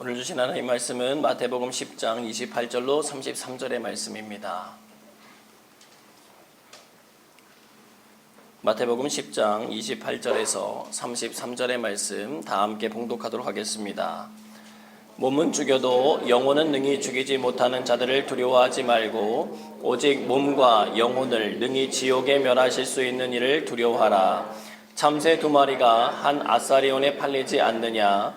오늘 주신 하나님 말씀은 마태복음 10장 28절로 33절의 말씀입니다. 마태복음 10장 28절에서 33절의 말씀 다 함께 봉독하도록 하겠습니다. 몸은 죽여도 영혼은 능히 죽이지 못하는 자들을 두려워하지 말고 오직 몸과 영혼을 능히 지옥에 멸하실 수 있는 이를 두려워하라. 참새 두 마리가 한 아사리온에 팔리지 않느냐?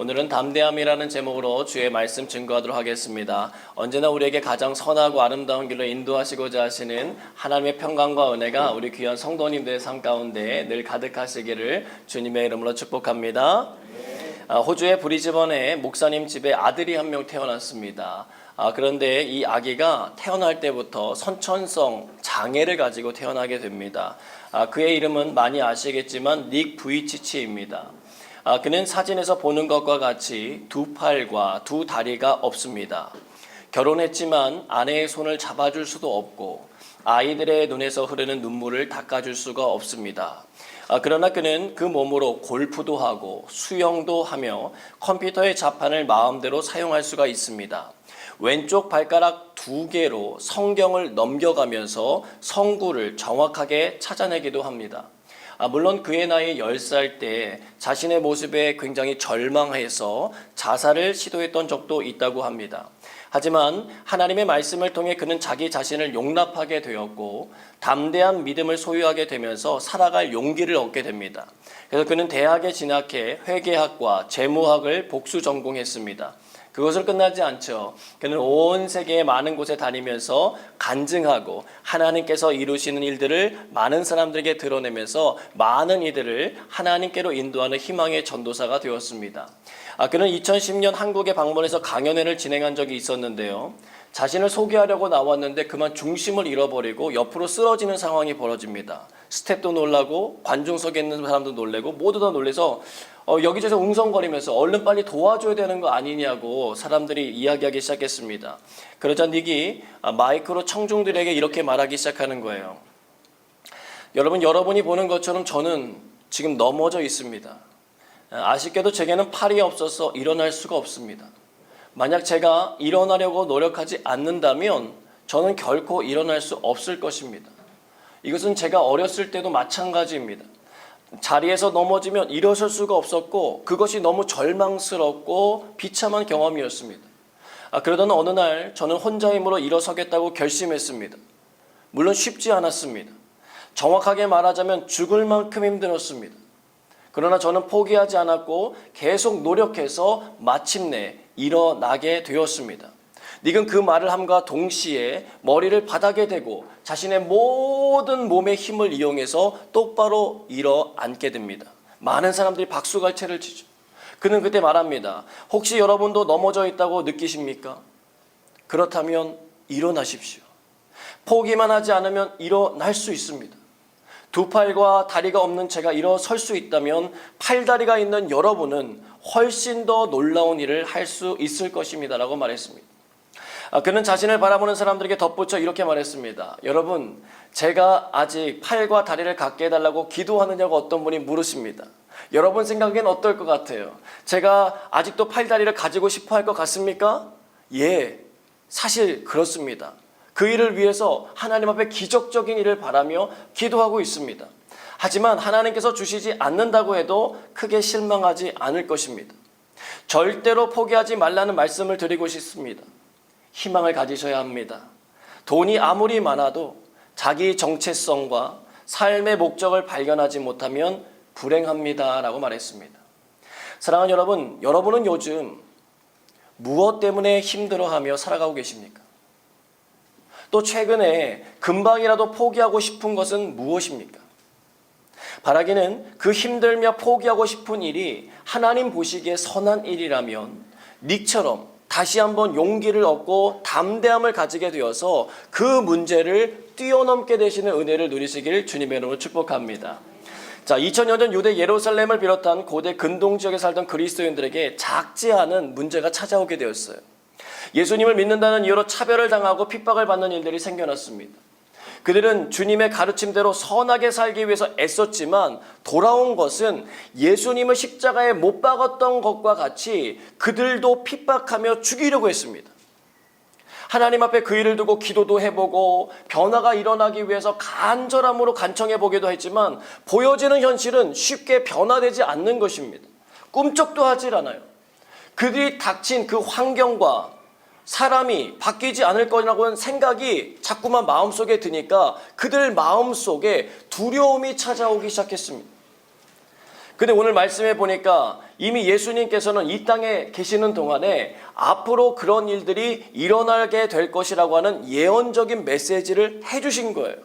오늘은 담대함이라는 제목으로 주의 말씀 증거하도록 하겠습니다. 언제나 우리에게 가장 선하고 아름다운 길로 인도하시고자 하시는 하나님의 평강과 은혜가 우리 귀한 성도님들의 삶 가운데 늘 가득하시기를 주님의 이름으로 축복합니다. 아, 호주의 브리즈번에 목사님 집에 아들이 한 명 태어났습니다. 아, 그런데 이 아기가 태어날 때부터 선천성 장애를 가지고 태어나게 됩니다. 아, 그의 이름은 많이 아시겠지만 닉 부이치치입니다. 아, 그는 사진에서 보는 것과 같이 두 팔과 두 다리가 없습니다. 결혼했지만 아내의 손을 잡아줄 수도 없고 아이들의 눈에서 흐르는 눈물을 닦아줄 수가 없습니다. 아, 그러나 그는 그 몸으로 골프도 하고 수영도 하며 컴퓨터의 자판을 마음대로 사용할 수가 있습니다. 왼쪽 발가락 두 개로 성경을 넘겨가면서 성구를 정확하게 찾아내기도 합니다. 아, 물론 그의 나이 10살 때 자신의 모습에 굉장히 절망해서 자살을 시도했던 적도 있다고 합니다. 하지만 하나님의 말씀을 통해 그는 자기 자신을 용납하게 되었고 담대한 믿음을 소유하게 되면서 살아갈 용기를 얻게 됩니다. 그래서 그는 대학에 진학해 회계학과 재무학을 복수 전공했습니다. 그것을 끝나지 않죠. 그는 온 세계의 많은 곳에 다니면서 간증하고 하나님께서 이루시는 일들을 많은 사람들에게 드러내면서 많은 이들을 하나님께로 인도하는 희망의 전도사가 되었습니다. 아, 그는 2010년 한국에 방문해서 강연회를 진행한 적이 있었는데요. 자신을 소개하려고 나왔는데 그만 중심을 잃어버리고 옆으로 쓰러지는 상황이 벌어집니다. 스텝도 놀라고 관중석에 있는 사람도 놀래고 모두 다 놀래서 어, 여기저기서 웅성거리면서 얼른 빨리 도와줘야 되는 거 아니냐고 사람들이 이야기하기 시작했습니다. 그러자 닉이 아, 마이크로 청중들에게 이렇게 말하기 시작하는 거예요. 여러분, 여러분이 보는 것처럼 저는 지금 넘어져 있습니다. 아쉽게도 제게는 팔이 없어서 일어날 수가 없습니다. 만약 제가 일어나려고 노력하지 않는다면 저는 결코 일어날 수 없을 것입니다. 이것은 제가 어렸을 때도 마찬가지입니다. 자리에서 넘어지면 일어설 수가 없었고 그것이 너무 절망스럽고 비참한 경험이었습니다. 아, 그러던 어느 날 저는 혼자 힘으로 일어서겠다고 결심했습니다. 물론 쉽지 않았습니다. 정확하게 말하자면 죽을 만큼 힘들었습니다. 그러나 저는 포기하지 않았고 계속 노력해서 마침내 일어나게 되었습니다. 닉은 그 말을 함과 동시에 머리를 바닥에 대고 자신의 모든 몸의 힘을 이용해서 똑바로 일어앉게 됩니다. 많은 사람들이 박수갈채를 치죠. 그는 그때 말합니다. 혹시 여러분도 넘어져 있다고 느끼십니까? 그렇다면 일어나십시오. 포기만 하지 않으면 일어날 수 있습니다. 두 팔과 다리가 없는 제가 일어설 수 있다면 팔다리가 있는 여러분은 훨씬 더 놀라운 일을 할 수 있을 것입니다 라고 말했습니다. 아, 그는 자신을 바라보는 사람들에게 덧붙여 이렇게 말했습니다. 여러분, 제가 아직 팔과 다리를 갖게 해달라고 기도하느냐고 어떤 분이 물으십니다. 여러분 생각엔 어떨 것 같아요? 제가 아직도 팔다리를 가지고 싶어 할 것 같습니까? 예, 사실 그렇습니다. 그 일을 위해서 하나님 앞에 기적적인 일을 바라며 기도하고 있습니다. 하지만 하나님께서 주시지 않는다고 해도 크게 실망하지 않을 것입니다. 절대로 포기하지 말라는 말씀을 드리고 싶습니다. 희망을 가지셔야 합니다. 돈이 아무리 많아도 자기 정체성과 삶의 목적을 발견하지 못하면 불행합니다 라고 말했습니다. 사랑하는 여러분, 여러분은 요즘 무엇 때문에 힘들어하며 살아가고 계십니까? 또 최근에 금방이라도 포기하고 싶은 것은 무엇입니까? 바라기는 그 힘들며 포기하고 싶은 일이 하나님 보시기에 선한 일이라면 닉처럼 다시 한번 용기를 얻고 담대함을 가지게 되어서 그 문제를 뛰어넘게 되시는 은혜를 누리시길 주님의 이름으로 축복합니다. 자, 2000년 전 유대 예루살렘을 비롯한 고대 근동 지역에 살던 그리스도인들에게 작지 않은 문제가 찾아오게 되었어요. 예수님을 믿는다는 이유로 차별을 당하고 핍박을 받는 일들이 생겨났습니다. 그들은 주님의 가르침대로 선하게 살기 위해서 애썼지만 돌아온 것은 예수님을 십자가에 못 박았던 것과 같이 그들도 핍박하며 죽이려고 했습니다. 하나님 앞에 그 일을 두고 기도도 해보고 변화가 일어나기 위해서 간절함으로 간청해 보기도 했지만 보여지는 현실은 쉽게 변화되지 않는 것입니다. 꿈쩍도 하질 않아요. 그들이 닥친 그 환경과 사람이 바뀌지 않을 거라고 생각이 자꾸만 마음속에 드니까 그들 마음속에 두려움이 찾아오기 시작했습니다. 근데 오늘 말씀해 보니까 이미 예수님께서는 이 땅에 계시는 동안에 앞으로 그런 일들이 일어나게 될 것이라고 하는 예언적인 메시지를 해 주신 거예요.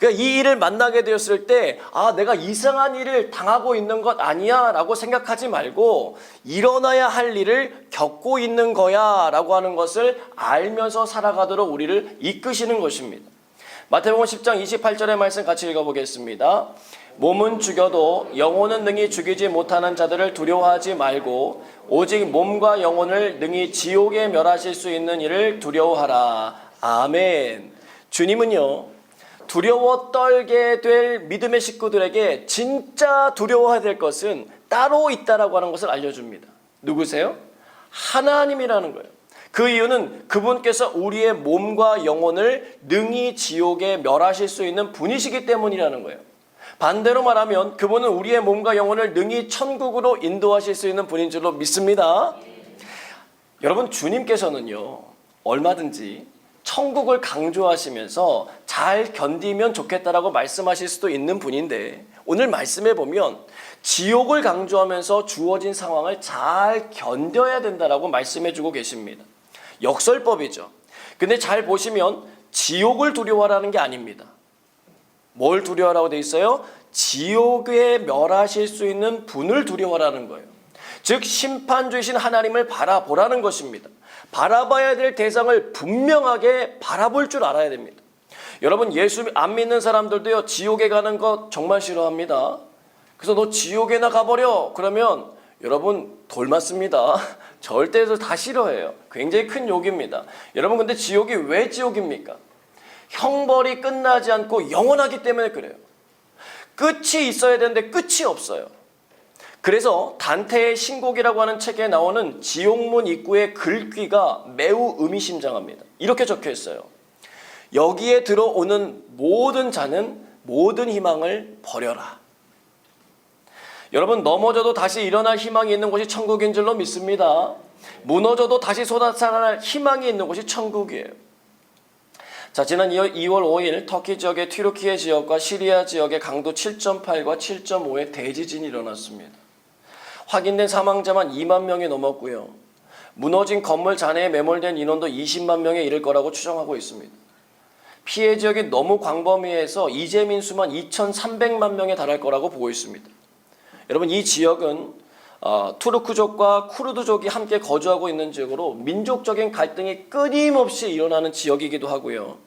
그러니까 이 일을 만나게 되었을 때, 아, 내가 이상한 일을 당하고 있는 것 아니야 라고 생각하지 말고, 일어나야 할 일을 겪고 있는 거야 라고 하는 것을 알면서 살아가도록 우리를 이끄시는 것입니다. 마태복음 10장 28절의 말씀 같이 읽어보겠습니다. 몸은 죽여도 영혼은 능히 죽이지 못하는 자들을 두려워하지 말고 오직 몸과 영혼을 능히 지옥에 멸하실 수 있는 일을 두려워하라. 아멘. 주님은요. 두려워 떨게 될 믿음의 식구들에게 진짜 두려워해야 될 것은 따로 있다라고 하는 것을 알려줍니다. 누구세요? 하나님이라는 거예요. 그 이유는 그분께서 우리의 몸과 영혼을 능히 지옥에 멸하실 수 있는 분이시기 때문이라는 거예요. 반대로 말하면 그분은 우리의 몸과 영혼을 능히 천국으로 인도하실 수 있는 분인 줄로 믿습니다. 여러분 주님께서는요 얼마든지 천국을 강조하시면서 잘 견디면 좋겠다라고 말씀하실 수도 있는 분인데 오늘 말씀해 보면 지옥을 강조하면서 주어진 상황을 잘 견뎌야 된다라고 말씀해 주고 계십니다. 역설법이죠. 근데 잘 보시면 지옥을 두려워하라는 게 아닙니다. 뭘 두려워하라고 돼 있어요? 지옥에 멸하실 수 있는 분을 두려워하라는 거예요. 즉 심판주이신 하나님을 바라보라는 것입니다. 바라봐야 될 대상을 분명하게 바라볼 줄 알아야 됩니다. 여러분 예수 안 믿는 사람들도요 지옥에 가는 거 정말 싫어합니다. 그래서 너 지옥에나 가버려 그러면 여러분 돌 맞습니다. 절대 다 싫어해요. 굉장히 큰 욕입니다. 여러분 근데 지옥이 왜 지옥입니까? 형벌이 끝나지 않고 영원하기 때문에 그래요. 끝이 있어야 되는데 끝이 없어요. 그래서 단테의 신곡이라고 하는 책에 나오는 지옥문 입구의 글귀가 매우 의미심장합니다. 이렇게 적혀 있어요. 여기에 들어오는 모든 자는 모든 희망을 버려라. 여러분 넘어져도 다시 일어날 희망이 있는 곳이 천국인 줄로 믿습니다. 무너져도 다시 쏟아져날 희망이 있는 곳이 천국이에요. 자, 지난 2월, 2월 5일 터키 지역의 튀르키예 지역과 시리아 지역의 강도 7.8과 7.5의 대지진이 일어났습니다. 확인된 사망자만 2만 명이 넘었고요. 무너진 건물 잔해에 매몰된 인원도 20만 명에 이를 거라고 추정하고 있습니다. 피해 지역이 너무 광범위해서 이재민 수만 2,300만 명에 달할 거라고 보고 있습니다. 여러분 이 지역은 어, 투르크족과 쿠르드족이 함께 거주하고 있는 지역으로 민족적인 갈등이 끊임없이 일어나는 지역이기도 하고요.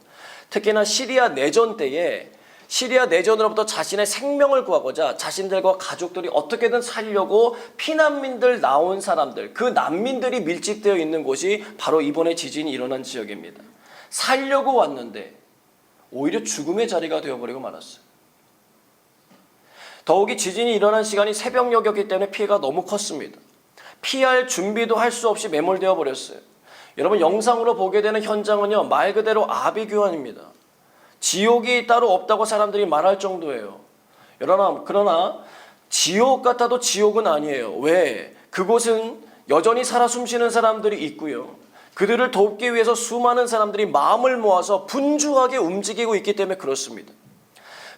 특히나 시리아 내전 때에 시리아 내전으로부터 자신의 생명을 구하고자 자신들과 가족들이 어떻게든 살려고 피난민들 나온 사람들, 그 난민들이 밀집되어 있는 곳이 바로 이번에 지진이 일어난 지역입니다. 살려고 왔는데 오히려 죽음의 자리가 되어버리고 말았어요. 더욱이 지진이 일어난 시간이 새벽녘이었기 때문에 피해가 너무 컸습니다. 피할 준비도 할 수 없이 매몰되어 버렸어요. 여러분 영상으로 보게 되는 현장은요 말 그대로 아비규환입니다. 지옥이 따로 없다고 사람들이 말할 정도예요. 여러분 그러나 지옥 같아도 지옥은 아니에요. 왜? 그곳은 여전히 살아 숨쉬는 사람들이 있고요. 그들을 돕기 위해서 수많은 사람들이 마음을 모아서 분주하게 움직이고 있기 때문에 그렇습니다.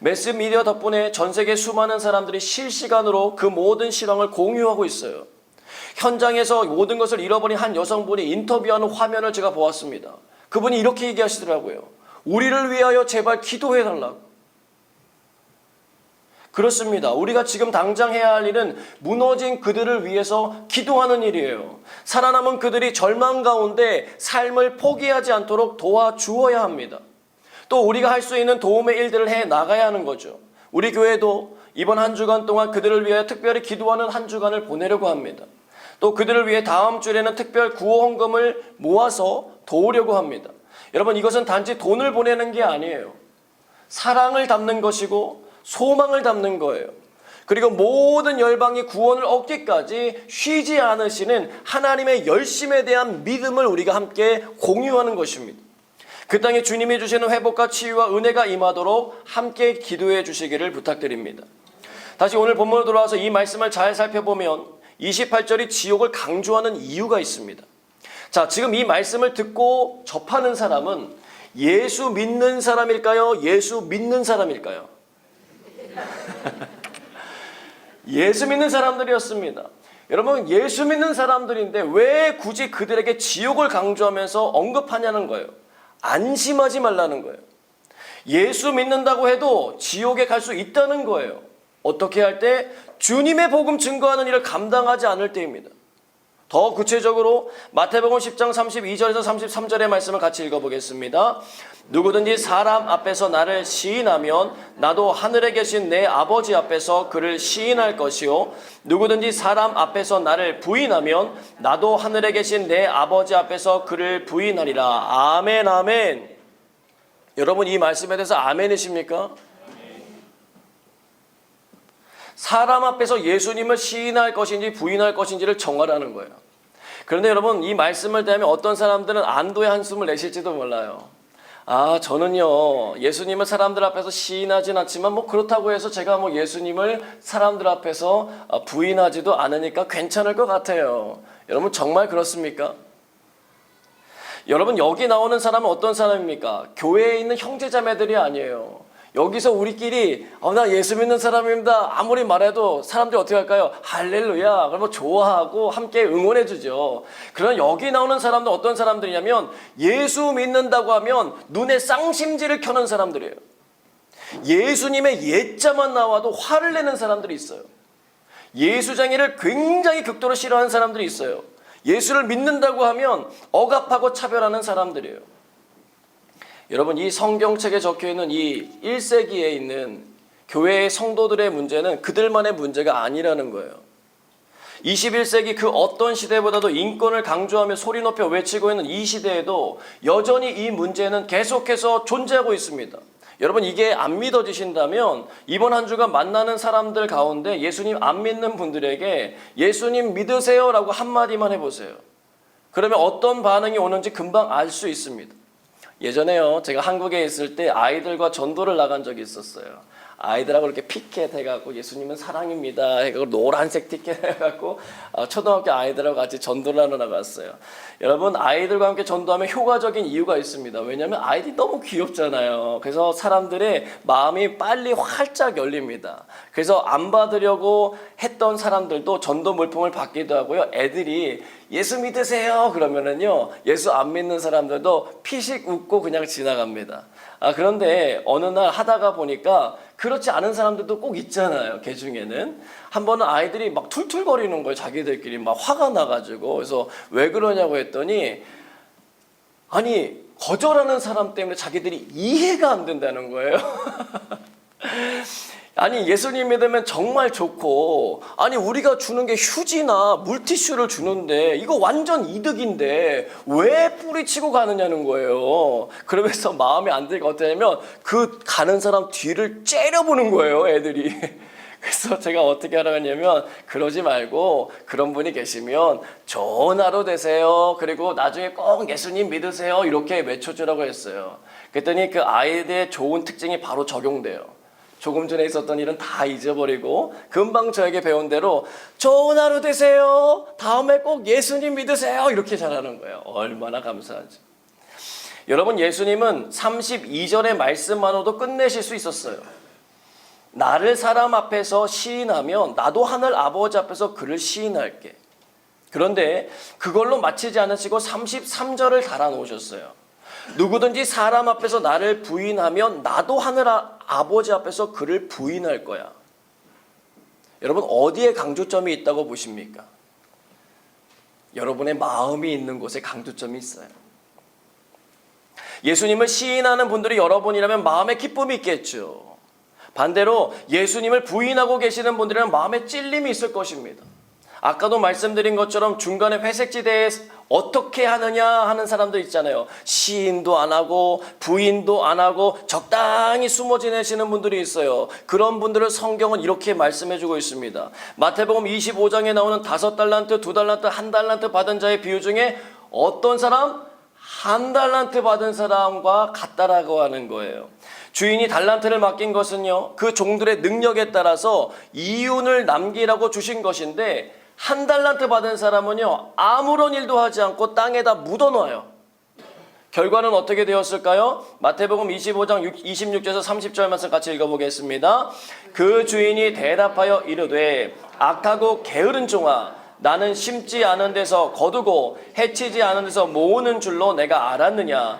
매스미디어 덕분에 전 세계 수많은 사람들이 실시간으로 그 모든 실황을 공유하고 있어요. 현장에서 모든 것을 잃어버린 한 여성분이 인터뷰하는 화면을 제가 보았습니다. 그분이 이렇게 얘기하시더라고요. 우리를 위하여 제발 기도해 달라고. 그렇습니다. 우리가 지금 당장 해야 할 일은 무너진 그들을 위해서 기도하는 일이에요. 살아남은 그들이 절망 가운데 삶을 포기하지 않도록 도와주어야 합니다. 또 우리가 할 수 있는 도움의 일들을 해 나가야 하는 거죠. 우리 교회도 이번 한 주간 동안 그들을 위해 특별히 기도하는 한 주간을 보내려고 합니다. 또 그들을 위해 다음 주에는 특별 구호 헌금을 모아서 도우려고 합니다. 여러분 이것은 단지 돈을 보내는 게 아니에요. 사랑을 담는 것이고 소망을 담는 거예요. 그리고 모든 열방이 구원을 얻기까지 쉬지 않으시는 하나님의 열심에 대한 믿음을 우리가 함께 공유하는 것입니다. 그 땅에 주님이 주시는 회복과 치유와 은혜가 임하도록 함께 기도해 주시기를 부탁드립니다. 다시 오늘 본문으로 돌아와서 이 말씀을 잘 살펴보면 28절이 지옥을 강조하는 이유가 있습니다. 자, 지금 이 말씀을 듣고 접하는 사람은 예수 믿는 사람일까요? 예수 믿는 사람일까요? 예수 믿는 사람들이었습니다. 여러분, 예수 믿는 사람들인데 왜 굳이 그들에게 지옥을 강조하면서 언급하냐는 거예요. 안심하지 말라는 거예요. 예수 믿는다고 해도 지옥에 갈 수 있다는 거예요. 어떻게 할 때? 주님의 복음 증거하는 일을 감당하지 않을 때입니다. 더 구체적으로 마태복음 10장 32절에서 33절의 말씀을 같이 읽어보겠습니다. 누구든지 사람 앞에서 나를 시인하면 나도 하늘에 계신 내 아버지 앞에서 그를 시인할 것이요 누구든지 사람 앞에서 나를 부인하면 나도 하늘에 계신 내 아버지 앞에서 그를 부인하리라. 아멘 아멘. 여러분 이 말씀에 대해서 아멘이십니까? 사람 앞에서 예수님을 시인할 것인지 부인할 것인지를 정하라는 거예요. 그런데 여러분 이 말씀을 대하면 어떤 사람들은 안도의 한숨을 내실지도 몰라요. 아 저는요 예수님을 사람들 앞에서 시인하진 않지만 뭐 그렇다고 해서 제가 뭐 예수님을 사람들 앞에서 어, 부인하지도 않으니까 괜찮을 것 같아요. 여러분 정말 그렇습니까? 여러분 여기 나오는 사람은 어떤 사람입니까? 교회에 있는 형제자매들이 아니에요. 여기서 우리끼리 어, 나 예수 믿는 사람입니다. 아무리 말해도 사람들이 어떻게 할까요? 할렐루야. 그러면 좋아하고 함께 응원해 주죠. 그러나 여기 나오는 사람들 어떤 사람들이냐면 예수 믿는다고 하면 눈에 쌍심지를 켜는 사람들이에요. 예수님의 예자만 나와도 화를 내는 사람들이 있어요. 예수장애를 굉장히 극도로 싫어하는 사람들이 있어요. 예수를 믿는다고 하면 억압하고 차별하는 사람들이에요. 여러분 이 성경책에 적혀 있는 이 1세기에 있는 교회의 성도들의 문제는 그들만의 문제가 아니라는 거예요. 21세기 그 어떤 시대보다도 인권을 강조하며 소리 높여 외치고 있는 이 시대에도 여전히 이 문제는 계속해서 존재하고 있습니다. 여러분 이게 안 믿어지신다면 이번 한 주간 만나는 사람들 가운데 예수님 안 믿는 분들에게 예수님 믿으세요라고 한마디만 해보세요. 그러면 어떤 반응이 오는지 금방 알 수 있습니다. 예전에요, 제가 한국에 있을 때 아이들과 전도를 나간 적이 있었어요. 아이들하고 이렇게 피켓 해갖고 예수님은 사랑입니다. 해갖고 노란색 티켓 해갖고 어, 초등학교 아이들하고 같이 전도를 하러 나갔어요. 여러분 아이들과 함께 전도하면 효과적인 이유가 있습니다. 왜냐하면 아이들이 너무 귀엽잖아요. 그래서 사람들의 마음이 빨리 활짝 열립니다. 그래서 안 받으려고 했던 사람들도 전도 물품을 받기도 하고요. 애들이 예수 믿으세요 그러면은요 예수 안 믿는 사람들도 피식 웃고 그냥 지나갑니다. 아 그런데 어느 날 하다가 보니까 그렇지 않은 사람들도 꼭 있잖아요. 개 중에는 한 번은 아이들이 막 툴툴거리는 거예요. 자기들끼리 막 화가 나가지고 그래서 왜 그러냐고 했더니 아니 거절하는 사람 때문에 자기들이 이해가 안 된다는 거예요. 아니 예수님 믿으면 정말 좋고 아니 우리가 주는 게 휴지나 물티슈를 주는데 이거 완전 이득인데 왜 뿌리치고 가느냐는 거예요. 그러면서 마음에 안 들게 어떻게 하냐면 그 가는 사람 뒤를 째려보는 거예요 애들이. 그래서 제가 어떻게 하라고 했냐면 그러지 말고 그런 분이 계시면 좋은 하루 되세요. 그리고 나중에 꼭 예수님 믿으세요. 이렇게 외쳐주라고 했어요. 그랬더니 그 아이들의 좋은 특징이 바로 적용돼요. 조금 전에 있었던 일은 다 잊어버리고 금방 저에게 배운 대로 좋은 하루 되세요. 다음에 꼭 예수님 믿으세요. 이렇게 잘하는 거예요. 얼마나 감사하지. 여러분 예수님은 32절의 말씀만으로도 끝내실 수 있었어요. 나를 사람 앞에서 시인하면 나도 하늘 아버지 앞에서 그를 시인할게. 그런데 그걸로 마치지 않으시고 33절을 달아 놓으셨어요. 누구든지 사람 앞에서 나를 부인하면 나도 하늘 아, 아버지 앞에서 그를 부인할 거야. 여러분 어디에 강조점이 있다고 보십니까? 여러분의 마음이 있는 곳에 강조점이 있어요. 예수님을 시인하는 분들이 여러분이라면 마음에 기쁨이 있겠죠. 반대로 예수님을 부인하고 계시는 분들은 마음에 찔림이 있을 것입니다. 아까도 말씀드린 것처럼 중간에 회색지대에 어떻게 하느냐 하는 사람들 있잖아요. 시인도 안 하고 부인도 안 하고 적당히 숨어 지내시는 분들이 있어요. 그런 분들을 성경은 이렇게 말씀해 주고 있습니다. 마태복음 25장에 나오는 다섯 달란트, 두 달란트, 한 달란트 받은 자의 비유 중에 어떤 사람? 한 달란트 받은 사람과 같다라고 하는 거예요. 주인이 달란트를 맡긴 것은요, 그 종들의 능력에 따라서 이윤을 남기라고 주신 것인데, 한 달란트 받은 사람은요, 아무런 일도 하지 않고 땅에다 묻어놔요. 결과는 어떻게 되었을까요? 마태복음 25장 26절에서 30절 말씀 같이 읽어보겠습니다. 그 주인이 대답하여 이르되 악하고 게으른 종아 나는 심지 않은 데서 거두고 해치지 않은 데서 모으는 줄로 내가 알았느냐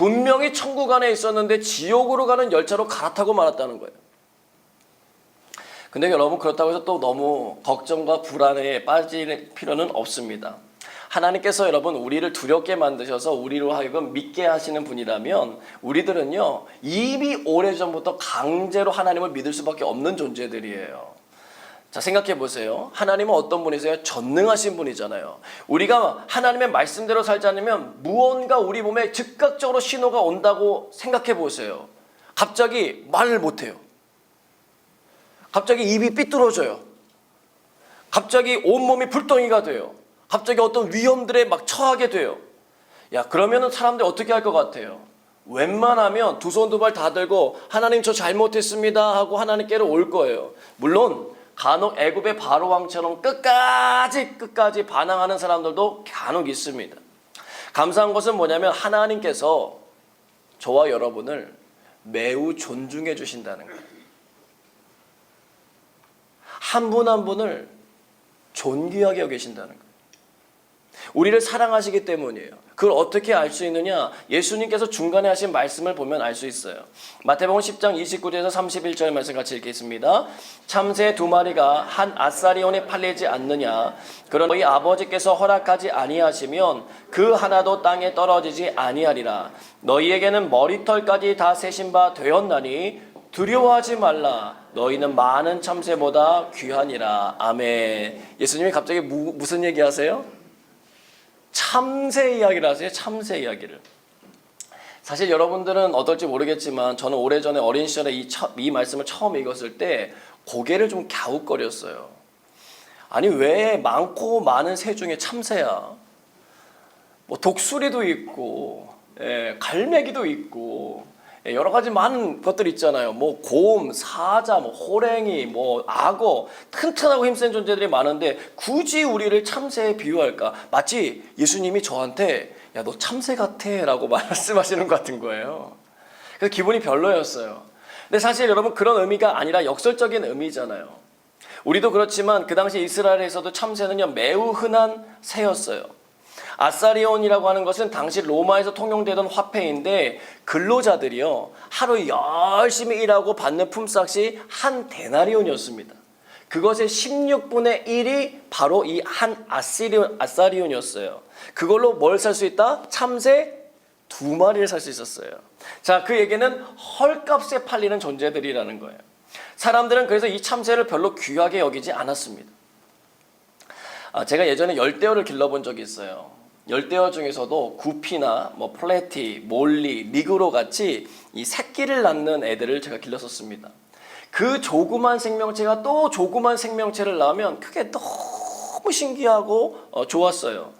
분명히 천국 안에 있었는데 지옥으로 가는 열차로 갈아타고 말았다는 거예요. 근데 여러분 그렇다고 해서 또 너무 걱정과 불안에 빠질 필요는 없습니다. 하나님께서 여러분 우리를 두렵게 만드셔서 우리로 하여금 믿게 하시는 분이라면 우리들은요 이미 오래전부터 강제로 하나님을 믿을 수밖에 없는 존재들이에요 자, 생각해 보세요. 하나님은 어떤 분이세요? 전능하신 분이잖아요. 우리가 하나님의 말씀대로 살지 않으면 무언가 우리 몸에 즉각적으로 신호가 온다고 생각해 보세요. 갑자기 말을 못 해요. 갑자기 입이 삐뚤어져요. 갑자기 온몸이 불덩이가 돼요. 갑자기 어떤 위험들에 막 처하게 돼요. 야, 그러면은 사람들이 어떻게 할 것 같아요? 웬만하면 두 손 두 발 다 들고 하나님 저 잘못했습니다 하고 하나님께로 올 거예요. 물론 간혹 애굽의 바로 왕처럼 끝까지 끝까지 반항하는 사람들도 간혹 있습니다. 감사한 것은 뭐냐면 하나님께서 저와 여러분을 매우 존중해 주신다는 거예요. 한 분 한 분을 존귀하게 여기신다는 거예요. 우리를 사랑하시기 때문이에요. 그걸 어떻게 알 수 있느냐? 예수님께서 중간에 하신 말씀을 보면 알 수 있어요. 마태복음 10장 29절에서 31절 말씀 같이 읽겠습니다. 참새 두 마리가 한 아사리온에 팔리지 않느냐? 그런 너희 아버지께서 허락하지 아니하시면 그 하나도 땅에 떨어지지 아니하리라. 너희에게는 머리털까지 다 세신 바 되었나니 두려워하지 말라. 너희는 많은 참새보다 귀하니라. 아멘. 예수님이 갑자기 무, 무슨 얘기 하세요? 참새 이야기를 하세요. 참새 이야기를. 사실 여러분들은 어떨지 모르겠지만 저는 오래전에 어린 시절에 이, 처, 이 말씀을 처음 읽었을 때 고개를 좀 갸웃거렸어요. 아니 왜 많고 많은 새 중에 참새야? 뭐 독수리도 있고 예, 갈매기도 있고 예, 여러 가지 많은 것들 있잖아요. 뭐 곰, 사자, 뭐 호랭이, 뭐 악어, 튼튼하고 힘센 존재들이 많은데 굳이 우리를 참새에 비유할까? 마치 예수님이 저한테 야 너 참새 같아라고 말씀하시는 것 같은 거예요. 그래서 기분이 별로였어요. 근데 사실 여러분 그런 의미가 아니라 역설적인 의미잖아요. 우리도 그렇지만 그 당시 이스라엘에서도 참새는요 매우 흔한 새였어요. 아사리온이라고 하는 것은 당시 로마에서 통용되던 화폐인데 근로자들이요 하루 열심히 일하고 받는 품삯이 한 데나리온이었습니다. 그것의 16분의 1이 바로 이 한 아시리온, 아사리온이었어요. 그걸로 뭘 살 수 있다? 참새 두 마리를 살 수 있었어요. 자, 그 얘기는 헐값에 팔리는 존재들이라는 거예요. 사람들은 그래서 이 참새를 별로 귀하게 여기지 않았습니다. 아, 제가 예전에 열대어를 길러본 적이 있어요. 열대어 중에서도 구피나 뭐 플래티, 몰리, 리그로 같이 이 새끼를 낳는 애들을 제가 길렀었습니다. 그 조그만 생명체가 또 조그만 생명체를 낳으면 그게 너무 신기하고 어, 좋았어요.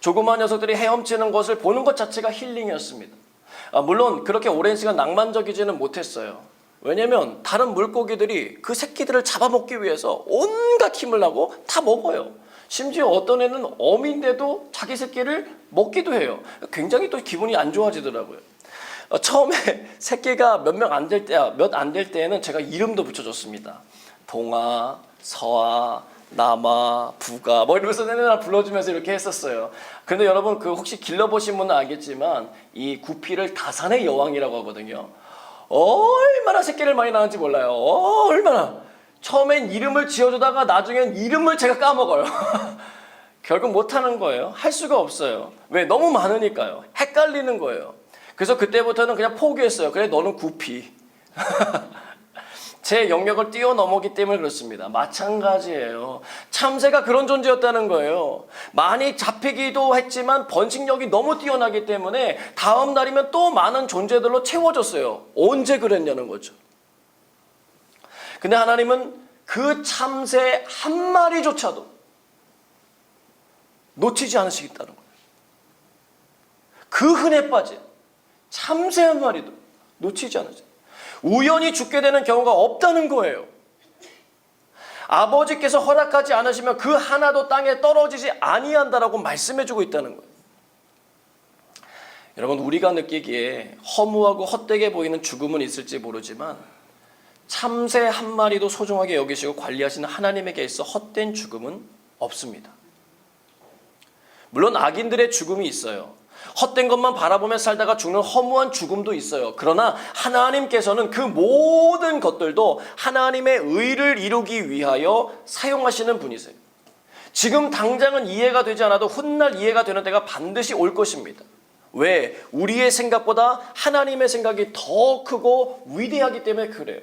조그만 녀석들이 헤엄치는 것을 보는 것 자체가 힐링이었습니다. 아, 물론 그렇게 오랜 시간 낭만적이지는 못했어요. 왜냐면 다른 물고기들이 그 새끼들을 잡아먹기 위해서 온갖 힘을 나고 다 먹어요. 심지어 어떤 애는 어미인데도 자기 새끼를 먹기도 해요. 굉장히 또 기분이 안 좋아지더라고요. 어, 처음에 새끼가 몇 명 안 될 때, 몇 안 될 때에는 제가 이름도 붙여줬습니다. 동아, 서아, 남아, 부가 뭐 이러면서 내내나 불러주면서 이렇게 했었어요. 근데 여러분 그 혹시 길러보신 분은 알겠지만 이 구피를 다산의 여왕이라고 하거든요. 얼마나 새끼를 많이 낳은지 몰라요. 얼마나. 처음엔 이름을 지어주다가 나중엔 이름을 제가 까먹어요. 결국 못하는 거예요. 할 수가 없어요. 왜? 너무 많으니까요. 헷갈리는 거예요. 그래서 그때부터는 그냥 포기했어요. 그래, 너는 구피. 제 영역을 뛰어넘었기 때문에 그렇습니다. 마찬가지예요. 참새가 그런 존재였다는 거예요. 많이 잡히기도 했지만 번식력이 너무 뛰어나기 때문에 다음 날이면 또 많은 존재들로 채워졌어요. 언제 그랬냐는 거죠. 근데 하나님은 그 참새 한 마리조차도 놓치지 않으시겠다는 거예요. 그 흔해 빠진 참새 한 마리도 놓치지 않으세요. 우연히 죽게 되는 경우가 없다는 거예요. 아버지께서 허락하지 않으시면 그 하나도 땅에 떨어지지 아니한다라고 말씀해주고 있다는 거예요. 여러분 우리가 느끼기에 허무하고 헛되게 보이는 죽음은 있을지 모르지만 참새 한 마리도 소중하게 여기시고 관리하시는 하나님에게 있어 헛된 죽음은 없습니다. 물론 악인들의 죽음이 있어요. 헛된 것만 바라보며 살다가 죽는 허무한 죽음도 있어요. 그러나 하나님께서는 그 모든 것들도 하나님의 의를 이루기 위하여 사용하시는 분이세요. 지금 당장은 이해가 되지 않아도 훗날 이해가 되는 때가 반드시 올 것입니다. 왜? 우리의 생각보다 하나님의 생각이 더 크고 위대하기 때문에 그래요.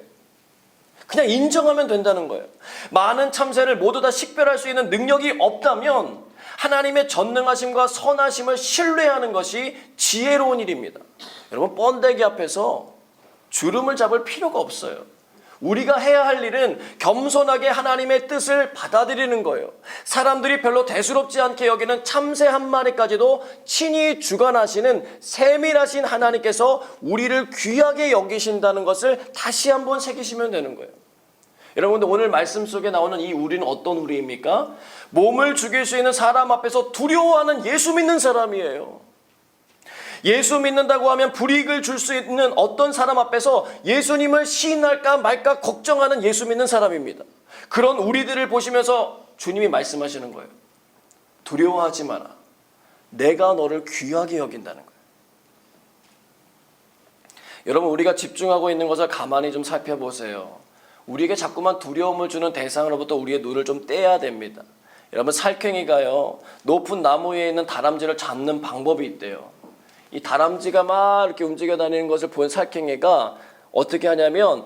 그냥 인정하면 된다는 거예요. 많은 참새를 모두 다 식별할 수 있는 능력이 없다면 하나님의 전능하심과 선하심을 신뢰하는 것이 지혜로운 일입니다. 여러분 번데기 앞에서 주름을 잡을 필요가 없어요. 우리가 해야 할 일은 겸손하게 하나님의 뜻을 받아들이는 거예요. 사람들이 별로 대수롭지 않게 여기는 참새 한 마리까지도 친히 주관하시는 세밀하신 하나님께서 우리를 귀하게 여기신다는 것을 다시 한번 새기시면 되는 거예요. 여러분들 오늘 말씀 속에 나오는 이 우리는 어떤 우리입니까? 몸을 죽일 수 있는 사람 앞에서 두려워하는 예수 믿는 사람이에요. 예수 믿는다고 하면 불이익을 줄 수 있는 어떤 사람 앞에서 예수님을 시인할까 말까 걱정하는 예수 믿는 사람입니다. 그런 우리들을 보시면서 주님이 말씀하시는 거예요. 두려워하지 마라. 내가 너를 귀하게 여긴다는 거예요. 여러분 우리가 집중하고 있는 것을 가만히 좀 살펴보세요. 우리에게 자꾸만 두려움을 주는 대상으로부터 우리의 눈을 좀 떼야 됩니다. 여러분 살쾡이가요 높은 나무 위에 있는 다람쥐를 잡는 방법이 있대요. 이 다람쥐가 막 이렇게 움직여 다니는 것을 본 살쾡이가 어떻게 하냐면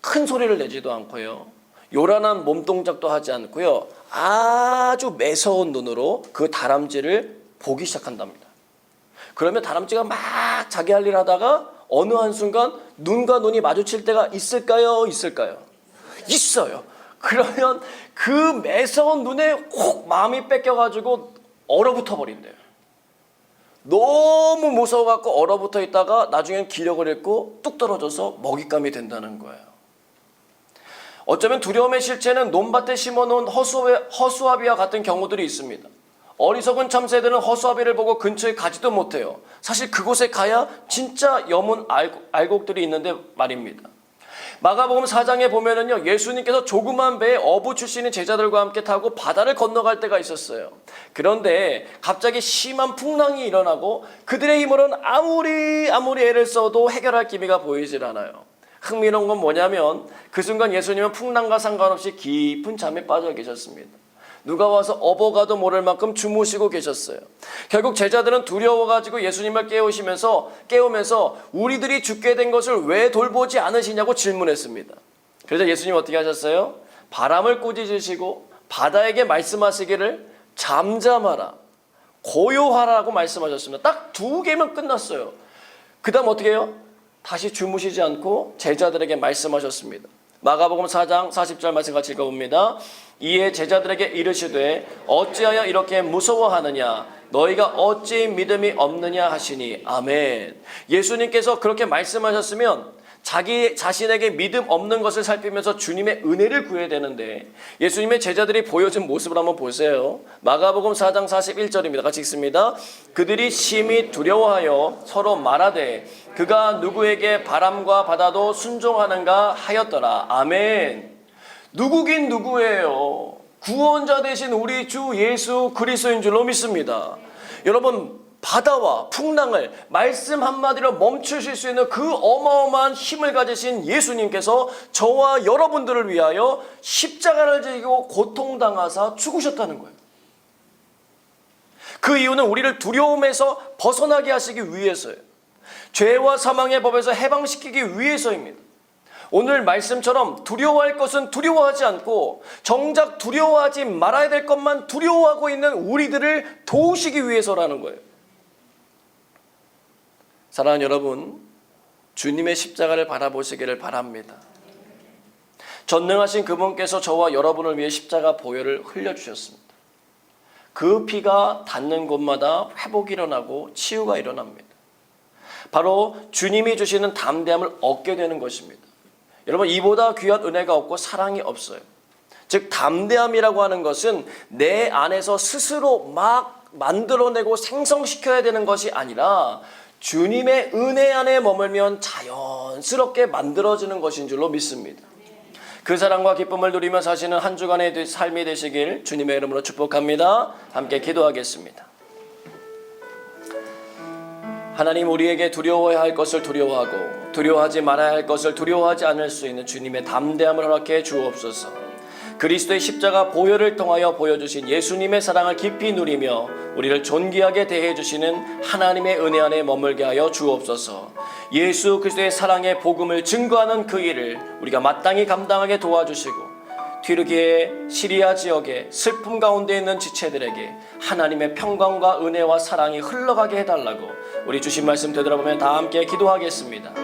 큰 소리를 내지도 않고요. 요란한 몸 동작도 하지 않고요. 아주 매서운 눈으로 그 다람쥐를 보기 시작한답니다. 그러면 다람쥐가 막 자기 할 일 하다가 어느 한순간 눈과 눈이 마주칠 때가 있을까요? 있을까요? 있어요. 그러면 그 매서운 눈에 혹 마음이 뺏겨가지고 얼어붙어 버린대요. 너무 무서워갖고 얼어붙어 있다가 나중엔 기력을 잃고 뚝 떨어져서 먹잇감이 된다는 거예요. 어쩌면 두려움의 실체는 논밭에 심어놓은 허수아비 와 같은 경우들이 있습니다. 어리석은 참새들은 허수아비를 보고 근처에 가지도 못해요. 사실 그곳에 가야 진짜 염은 알곡들이 있는데 말입니다. 마가복음 4장에 보면은요, 예수님께서 조그만 배에 어부 출신의 제자들과 함께 타고 바다를 건너갈 때가 있었어요. 그런데 갑자기 심한 풍랑이 일어나고 그들의 힘으로는 아무리 아무리 애를 써도 해결할 기미가 보이질 않아요. 흥미로운 건 뭐냐면 그 순간 예수님은 풍랑과 상관없이 깊은 잠에 빠져 계셨습니다. 누가 와서 업어가도 모를 만큼 주무시고 계셨어요. 결국 제자들은 두려워가지고 예수님을 깨우시면서 깨우면서 우리들이 죽게 된 것을 왜 돌보지 않으시냐고 질문했습니다. 그래서 예수님 어떻게 하셨어요? 바람을 꾸짖으시고 바다에게 말씀하시기를 잠잠하라, 고요하라고 말씀하셨습니다. 딱 두 개면 끝났어요. 그 다음 어떻게 해요? 다시 주무시지 않고 제자들에게 말씀하셨습니다. 마가복음 4장 40절 말씀 같이 읽어봅니다. 이에 제자들에게 이르시되 어찌하여 이렇게 무서워하느냐 너희가 어찌 믿음이 없느냐 하시니 아멘. 예수님께서 그렇게 말씀하셨으면 자기 자신에게 믿음 없는 것을 살피면서 주님의 은혜를 구해야 되는데 예수님의 제자들이 보여준 모습을 한번 보세요. 마가복음 4장 41절입니다. 같이 읽습니다. 그들이 심히 두려워하여 서로 말하되 그가 누구에게 바람과 바다도 순종하는가 하였더라. 아멘. 누구긴 누구예요? 구원자 되신 우리 주 예수 그리스도인 줄로 믿습니다. 여러분 바다와 풍랑을 말씀 한마디로 멈추실 수 있는 그 어마어마한 힘을 가지신 예수님께서 저와 여러분들을 위하여 십자가를 지고 고통당하사 죽으셨다는 거예요. 그 이유는 우리를 두려움에서 벗어나게 하시기 위해서예요. 죄와 사망의 법에서 해방시키기 위해서입니다. 오늘 말씀처럼 두려워할 것은 두려워하지 않고 정작 두려워하지 말아야 될 것만 두려워하고 있는 우리들을 도우시기 위해서라는 거예요. 사랑하는 여러분, 주님의 십자가를 바라보시기를 바랍니다. 전능하신 그분께서 저와 여러분을 위해 십자가 보혈을 흘려주셨습니다. 그 피가 닿는 곳마다 회복이 일어나고 치유가 일어납니다. 바로 주님이 주시는 담대함을 얻게 되는 것입니다. 여러분, 이보다 귀한 은혜가 없고 사랑이 없어요. 즉, 담대함이라고 하는 것은 내 안에서 스스로 막 만들어내고 생성시켜야 되는 것이 아니라 주님의 은혜 안에 머물면 자연스럽게 만들어지는 것인 줄로 믿습니다. 그 사랑과 기쁨을 누리며 사시는 한 주간의 삶이 되시길 주님의 이름으로 축복합니다. 함께 기도하겠습니다. 하나님 우리에게 두려워해야 할 것을 두려워하고 두려워하지 말아야 할 것을 두려워하지 않을 수 있는 주님의 담대함을 허락해 주옵소서. 그리스도의 십자가 보혈을 통하여 보여주신 예수님의 사랑을 깊이 누리며 우리를 존귀하게 대해 주시는 하나님의 은혜 안에 머물게 하여 주옵소서. 예수 그리스도의 사랑의 복음을 증거하는 그 일을 우리가 마땅히 감당하게 도와주시고 튀르기의 시리아 지역의 슬픔 가운데 있는 지체들에게 하나님의 평강과 은혜와 사랑이 흘러가게 해달라고 우리 주신 말씀 되돌아보면 다 함께 기도하겠습니다.